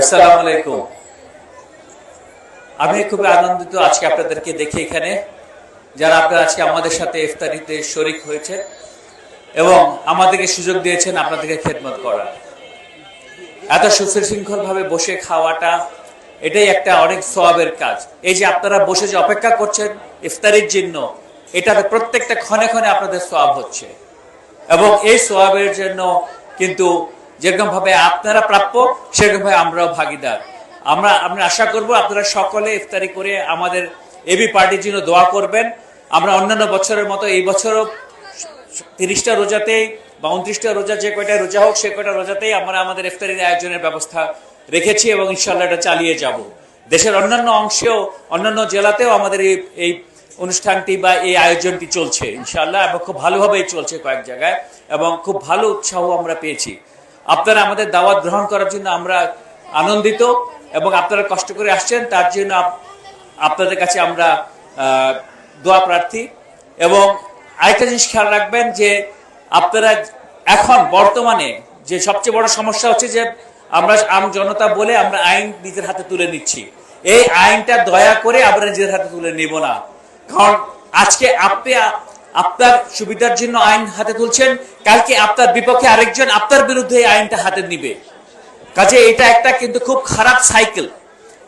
আসসালামু আমি খুবই আনন্দিত আজকে আপনাদেরকে দেখে এখানে, যারা আপনারা আজকে আমাদের সাথে ইফতারিতে শরিক হয়েছে এবং আমাদেরকে সুযোগ দিয়েছেন আপনাদেরকে খেদমত করার। এত সুশৃঙ্খল ভাবে বসে খাওয়াটা, এটাই একটা অনেক সওয়াবের কাজ। এই যে আপনারা বসে যে অপেক্ষা করছেন ইফতারির জন্য, এটাতে প্রত্যেকটা ক্ষণে ক্ষণে আপনাদের সওয়াব হচ্ছে। এবং এই সোয়াবের জন্য কিন্তু যেরকম ভাবে আপনারা প্রাপ্য সেরকম ভাবে আমরাও ভাগিদার। আমরা আমরা আশা করব আপনারা সকলে ইফতারি করে আমাদের এবি পার্টির জন্য দোয়া করবেন। আমরা অন্যান্য বছরের মতো এই বছরও তিরিশটা রোজাতেই বা উনত্রিশটা রোজা যে কয়টা রোজা হোক, সে কয়টা রোজাতেই আমরা আমাদের ইফতারির আয়োজনের ব্যবস্থা রেখেছি এবং ইনশাল্লাহ এটা চালিয়ে যাব। দেশের অন্যান্য অংশেও, অন্যান্য জেলাতেও আমাদের এই এই অনুষ্ঠানটি বা এই আয়োজনটি চলছে ইনশাল্লাহ এবং খুব ভালোভাবেই চলছে কয়েক জায়গায় এবং খুব ভালো উৎসাহ আমরা পেয়েছি। আপনারা আমাদের দাওয়াত গ্রহণ করার জন্য আমরা আনন্দিত এবং আপনারা কষ্ট করে আসছেন, তার জন্য আপনাদের কাছে আমরা দোয়া প্রার্থী। এবং আরেকটা জিনিস খেয়াল রাখবেন যে আপনারা এখন বর্তমানে যে সবচেয়ে বড় সমস্যা হচ্ছে যে আমরা আম জনতা বলে আমরা আইন নিজের হাতে তুলে নিচ্ছি। এই আইনটা দয়া করে আমরা নিজের হাতে তুলে নিব না। কারণ আজকে আপনি আপনার সুবিধার জন্য আইন হাতে তুলছেন, কালকে আপনার বিপক্ষে আরেকজন আপনার বিরুদ্ধে আইনটা হাতে নিবে। কাজে এটা একটা কিন্তু খুব খারাপ সাইকেল।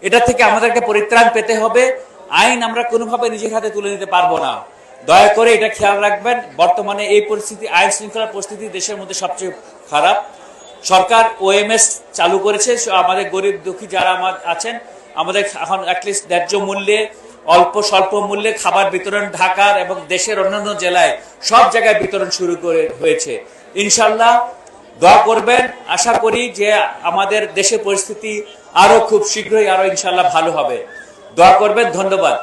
এটা থেকে আমাদেরকে পরিত্রাণ পেতে হবে। আইন আমরা কোনোভাবে নিজের হাতে তুলে নিতে পারব না। দয়া করে এটা খেয়াল রাখবেন, বর্তমানে এই পরিস্থিতি, আইন শৃঙ্খলা পরিস্থিতি দেশের মধ্যে সবচেয়ে খারাপ। সরকার ওএমএস চালু করেছে, আমাদের গরিব দুঃখী যারা আমার আছেন, আমাদের এখন অ্যাটলিস্ট ন্যায্য মূল্যে অল্প স্বল্প মূল্যে খাবার বিতরণ ঢাকার এবং দেশের অন্যান্য জেলায় সব জায়গায় বিতরণ শুরু করে হয়েছে। ইনশাল্লাহ দোয়া করবেন। আশা করি যে আমাদের দেশে পরিস্থিতি আরও খুব শীঘ্রই আরও ইনশাল্লাহ ভালো হবে। দোয়া করবেন। ধন্যবাদ।